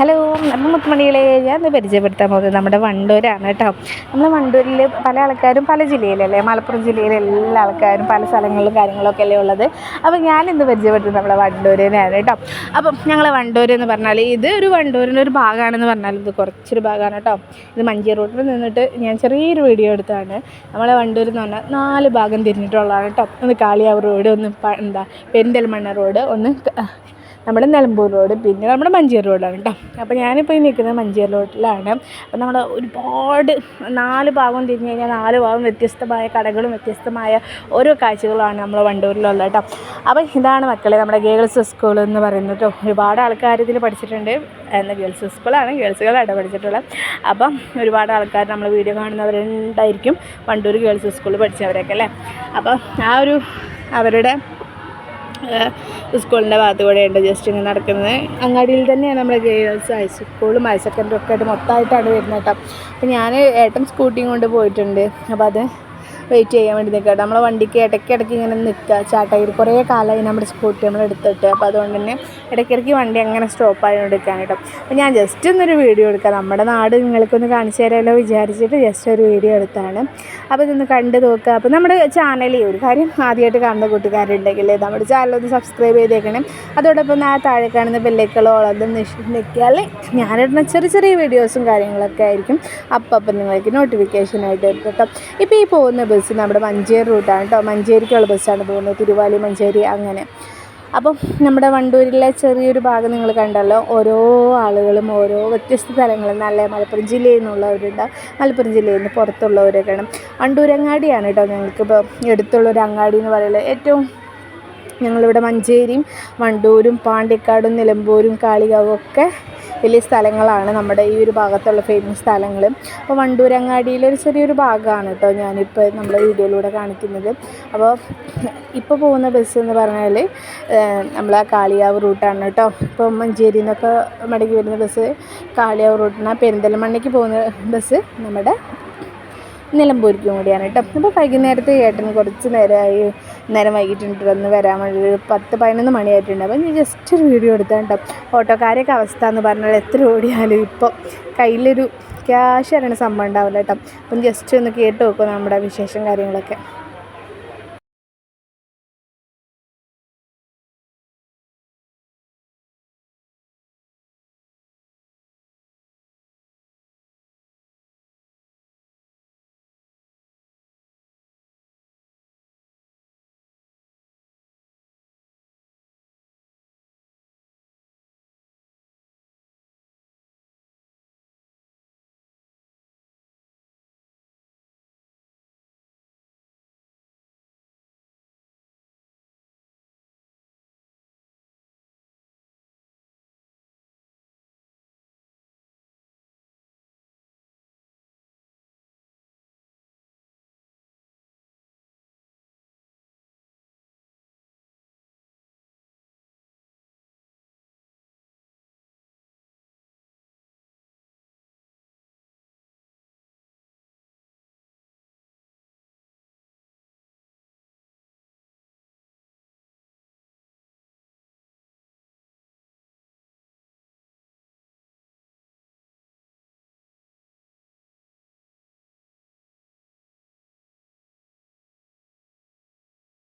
Hello നമ്മൾ മുത്തുമണികളെ ഞാൻ പരിചയപ്പെടുത്താൻ പോകുന്നത് നമ്മുടെ വണ്ടൂരാണ് കേട്ടോ. നമ്മൾ വണ്ടൂരിൽ പല ആൾക്കാരും പല ജില്ലയിലല്ലേ മലപ്പുറം ജില്ലയിലെ എല്ലാ ആൾക്കാരും പല സ്ഥലങ്ങളിലും കാര്യങ്ങളൊക്കെ അല്ലേ ഉള്ളത്. അപ്പോൾ ഞാൻ ഇന്ന് പരിചയപ്പെടുത്തുന്നത് നമ്മളെ വണ്ടൂരിനെയാണ് കേട്ടോ. അപ്പം ഞങ്ങൾ വണ്ടൂർ എന്ന് പറഞ്ഞാൽ ഇത് ഒരു വണ്ടൂരിന്റെ ഒരു ഭാഗമാണെന്ന് പറഞ്ഞാൽ ഇത് കുറച്ചൊരു ഭാഗമാണ് കേട്ടോ. ഇത് മഞ്ചേരി റോഡിൽ നിന്നിട്ട് ഞാൻ ചെറിയൊരു വീഡിയോ എടുത്താണ്. നമ്മളെ വണ്ടൂർ എന്ന് പറഞ്ഞാൽ നാല് ഭാഗം തിരിഞ്ഞിട്ടുള്ളതാണ് കേട്ടോ. ഒന്ന് കാളിയാവ് റോഡ് ഒന്ന് എന്താ പെരിന്തൽമണ്ണ റോഡ് ഒന്ന് നമ്മുടെ നിലമ്പൂർ റോഡ് പിന്നെ നമ്മുടെ മഞ്ചേരി റോഡാണ് കേട്ടോ. അപ്പോൾ ഞാനിപ്പോൾ ഈ നിൽക്കുന്നത് മഞ്ചേരി റോഡിലാണ്. അപ്പോൾ നമ്മൾ ഒരുപാട് നാല് ഭാഗം തിരിഞ്ഞ് കഴിഞ്ഞാൽ നാല് ഭാഗം വ്യത്യസ്തമായ കടകളും വ്യത്യസ്തമായ ഓരോ കാഴ്ചകളാണ് നമ്മൾ വണ്ടൂരിലുള്ളത് കേട്ടോ. അപ്പോൾ ഇതാണ് മക്കളെ നമ്മുടെ ഗേൾസ് സ്കൂൾ എന്ന് പറയുന്നത് ഒരുപാട് ആൾക്കാർ ഇതിൽ പഠിച്ചിട്ടുണ്ട്. എന്ന ഗേൾസ് സ്കൂളാണ് ഗേൾസുകളാണ് പഠിച്ചിട്ടുള്ളത്. അപ്പം ഒരുപാട് ആൾക്കാർ നമ്മൾ വീഡിയോ കാണുന്നവരുണ്ടായിരിക്കും. വണ്ടൂർ ഗേൾസ് സ്കൂളിൽ പഠിച്ചവരൊക്കെ അല്ലേ? അപ്പം ആ ഒരു അവരുടെ സ്കൂളിന്റെ ഭാഗത്ത് കൂടെയുണ്ട് ജസ്റ്റ് ഇങ്ങനെ നടക്കുന്നത്. അങ്ങാടിയിൽ തന്നെയാണ് നമ്മുടെ ഗേൾസ് ഹൈസ്കൂളും ഹയർ സെക്കൻഡറി ഒക്കെ ആയിട്ട് മൊത്തമായിട്ടാണ് വരുന്നത് കേട്ടോ. അപ്പോൾ ഞാൻ ഏട്ടൻ സ്കൂട്ടിയും കൊണ്ട് പോയിട്ടുണ്ട്. അപ്പോൾ അത് വെയിറ്റ് ചെയ്യാൻ വേണ്ടി നിൽക്കുക നമ്മളെ വണ്ടിക്ക് ഇടയ്ക്ക് ഇടയ്ക്ക് ഇങ്ങനെ നിൽക്കുക. ചാട്ടയിൽ കുറേ കാലമായി നമ്മുടെ സ്കൂട്ടി നമ്മൾ എടുത്തിട്ട്. അപ്പോൾ അതുകൊണ്ട് തന്നെ ഇടയ്ക്കിടയ്ക്ക് വണ്ടി അങ്ങനെ സ്റ്റോപ്പ് ആയതുകൊണ്ടിരിക്കാൻ കേട്ടോ. അപ്പോൾ ഞാൻ ജസ്റ്റ് ഒന്നൊരു വീഡിയോ എടുക്കാം. നമ്മുടെ നാട് നിങ്ങൾക്കൊന്ന് കാണിച്ചു തരാമല്ലോ വിചാരിച്ചിട്ട് ജസ്റ്റ് ഒരു വീഡിയോ എടുത്താണ് അപ്പോൾ ഇതൊന്ന് കണ്ട് നോക്കുക. അപ്പോൾ നമ്മുടെ ചാനലിൽ ഒരു കാര്യം ആദ്യമായിട്ട് കാണുന്ന കൂട്ടുകാരുണ്ടെങ്കിൽ നമ്മുടെ ചാനൽ ഒന്ന് സബ്സ്ക്രൈബ് ചെയ്തേക്കണം. അതോടൊപ്പം ആ താഴെ കാണുന്ന ബെല്ലൈക്കളോ അതും നിൽക്കിയാൽ ഞാനിടുന്ന ചെറിയ ചെറിയ വീഡിയോസും കാര്യങ്ങളൊക്കെ ആയിരിക്കും. അപ്പം അപ്പം നിങ്ങൾക്ക് നോട്ടിഫിക്കേഷനായിട്ട് കേട്ടോ. ഇപ്പോൾ ഈ പോകുന്ന നമ്മുടെ മഞ്ചേരി റൂട്ടാണ് കേട്ടോ. മഞ്ചേരിക്കുള്ള ബസ്സാണ് പോകുന്നത്. തിരുവാലി മഞ്ചേരി അങ്ങനെ. അപ്പം നമ്മുടെ വണ്ടൂരിലെ ചെറിയൊരു ഭാഗം നിങ്ങൾ കണ്ടല്ലോ. ഓരോ ആളുകളും ഓരോ വ്യത്യസ്ത സ്ഥലങ്ങളിൽ നല്ല മലപ്പുറം ജില്ലയിൽ നിന്നുള്ളവരുണ്ട്. മലപ്പുറം ജില്ലയിൽ നിന്ന് പുറത്തുള്ളവരൊക്കെയാണ് വണ്ടൂരങ്ങാടിയാണ് കേട്ടോ ഞങ്ങൾക്കിപ്പോൾ എടുത്തുള്ളൊരു അങ്ങാടി എന്ന് പറയുന്നത്. ഏറ്റവും ഞങ്ങളിവിടെ മഞ്ചേരിയും വണ്ടൂരും പാണ്ടിക്കാടും നിലമ്പൂരും കാളികാവും ഒക്കെ വലിയ സ്ഥലങ്ങളാണ് നമ്മുടെ ഈ ഒരു ഭാഗത്തുള്ള ഫേമസ് സ്ഥലങ്ങൾ അപ്പോൾ വണ്ടൂരങ്ങാടിയിലെ ഒരു ചെറിയൊരു ഭാഗമാണ് കേട്ടോ ഞാനിപ്പോൾ നമ്മുടെ വീഡിയോയിലൂടെ കാണിക്കുന്നത്. അപ്പോൾ ഇപ്പോൾ പോകുന്ന ബസ് എന്ന് പറഞ്ഞാൽ നമ്മൾ കാളിയാവ് റൂട്ടാണ് കേട്ടോ. ഇപ്പോൾ മഞ്ചേരിയിൽ നിന്നൊക്കെ മടങ്ങി വരുന്ന ബസ് കാളിയാവ് റൂട്ടിന് പെരിന്തൽമണ്ണയ്ക്ക് പോകുന്ന ബസ് നമ്മുടെ നിലമ്പൂരിക്കും കൂടിയാണ് കേട്ടോ. അപ്പോൾ വൈകുന്നേരത്തെ ഏട്ടൻ കുറച്ച് നേരമായി നേരം വൈകിട്ടുണ്ട്. വന്ന് വരാൻ വേണ്ടി ഒരു പത്ത് പതിനൊന്ന് മണിയായിട്ടുണ്ട്. അപ്പോൾ ഞാൻ ജസ്റ്റ് ഒരു വീഡിയോ എടുത്താൽ കേട്ടോ. ഓട്ടോക്കാരെയൊക്കെ അവസ്ഥ എന്ന് പറഞ്ഞാൽ എത്ര ഓടിയാലും ഇപ്പോൾ കയ്യിലൊരു ക്യാഷ് അറിയണ സംഭവം ഉണ്ടാവില്ല കേട്ടോ. അപ്പം ജസ്റ്റ് ഒന്ന് കേട്ട് നോക്കും നമ്മുടെ വിശേഷം കാര്യങ്ങളൊക്കെ.